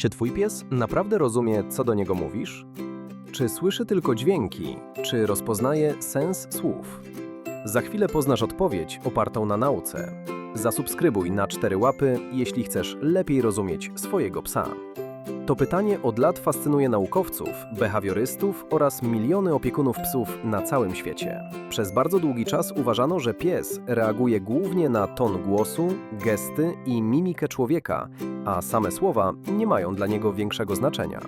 Czy twój pies naprawdę rozumie, co do niego mówisz? Czy słyszy tylko dźwięki? Czy rozpoznaje sens słów? Za chwilę poznasz odpowiedź opartą na nauce. Zasubskrybuj na cztery łapy, jeśli chcesz lepiej rozumieć swojego psa. To pytanie od lat fascynuje naukowców, behawiorystów oraz miliony opiekunów psów na całym świecie. Przez bardzo długi czas uważano, że pies reaguje głównie na ton głosu, gesty i mimikę człowieka, a same słowa nie mają dla niego większego znaczenia.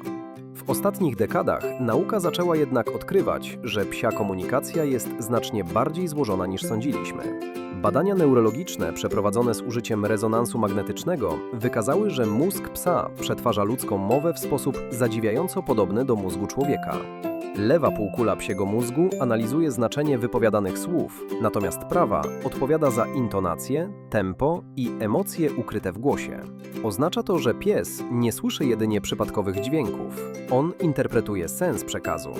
W ostatnich dekadach nauka zaczęła jednak odkrywać, że psia komunikacja jest znacznie bardziej złożona niż sądziliśmy. Badania neurologiczne przeprowadzone z użyciem rezonansu magnetycznego wykazały, że mózg psa przetwarza ludzką mowę w sposób zadziwiająco podobny do mózgu człowieka. Lewa półkula psiego mózgu analizuje znaczenie wypowiadanych słów, natomiast prawa odpowiada za intonację, tempo i emocje ukryte w głosie. Oznacza to, że pies nie słyszy jedynie przypadkowych dźwięków, on interpretuje sens przekazu.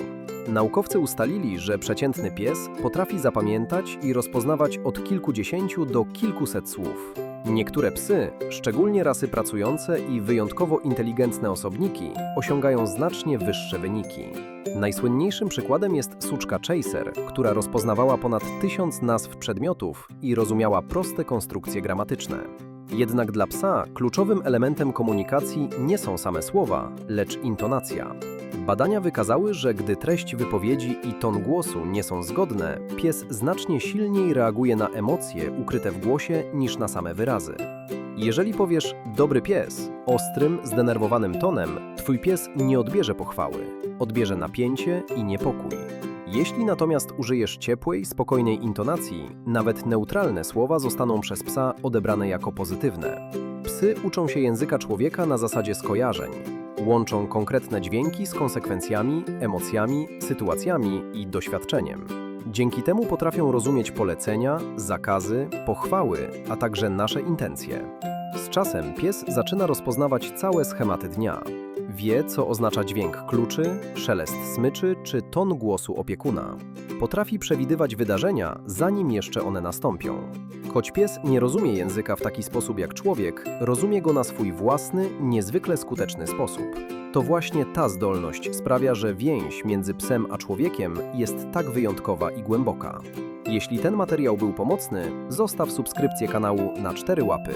Naukowcy ustalili, że przeciętny pies potrafi zapamiętać i rozpoznawać od kilkudziesięciu do kilkuset słów. Niektóre psy, szczególnie rasy pracujące i wyjątkowo inteligentne osobniki, osiągają znacznie wyższe wyniki. Najsłynniejszym przykładem jest suczka Chaser, która rozpoznawała ponad tysiąc nazw przedmiotów i rozumiała proste konstrukcje gramatyczne. Jednak dla psa kluczowym elementem komunikacji nie są same słowa, lecz intonacja. Badania wykazały, że gdy treść wypowiedzi i ton głosu nie są zgodne, pies znacznie silniej reaguje na emocje ukryte w głosie niż na same wyrazy. Jeżeli powiesz dobry pies ostrym, zdenerwowanym tonem, twój pies nie odbierze pochwały, odbierze napięcie i niepokój. Jeśli natomiast użyjesz ciepłej, spokojnej intonacji, nawet neutralne słowa zostaną przez psa odebrane jako pozytywne. Psy uczą się języka człowieka na zasadzie skojarzeń. Łączą konkretne dźwięki z konsekwencjami, emocjami, sytuacjami i doświadczeniem. Dzięki temu potrafią rozumieć polecenia, zakazy, pochwały, a także nasze intencje. Z czasem pies zaczyna rozpoznawać całe schematy dnia. Wie, co oznacza dźwięk kluczy, szelest smyczy czy ton głosu opiekuna. Potrafi przewidywać wydarzenia, zanim jeszcze one nastąpią. Choć pies nie rozumie języka w taki sposób jak człowiek, rozumie go na swój własny, niezwykle skuteczny sposób. To właśnie ta zdolność sprawia, że więź między psem a człowiekiem jest tak wyjątkowa i głęboka. Jeśli ten materiał był pomocny, zostaw subskrypcję kanału na cztery łapy.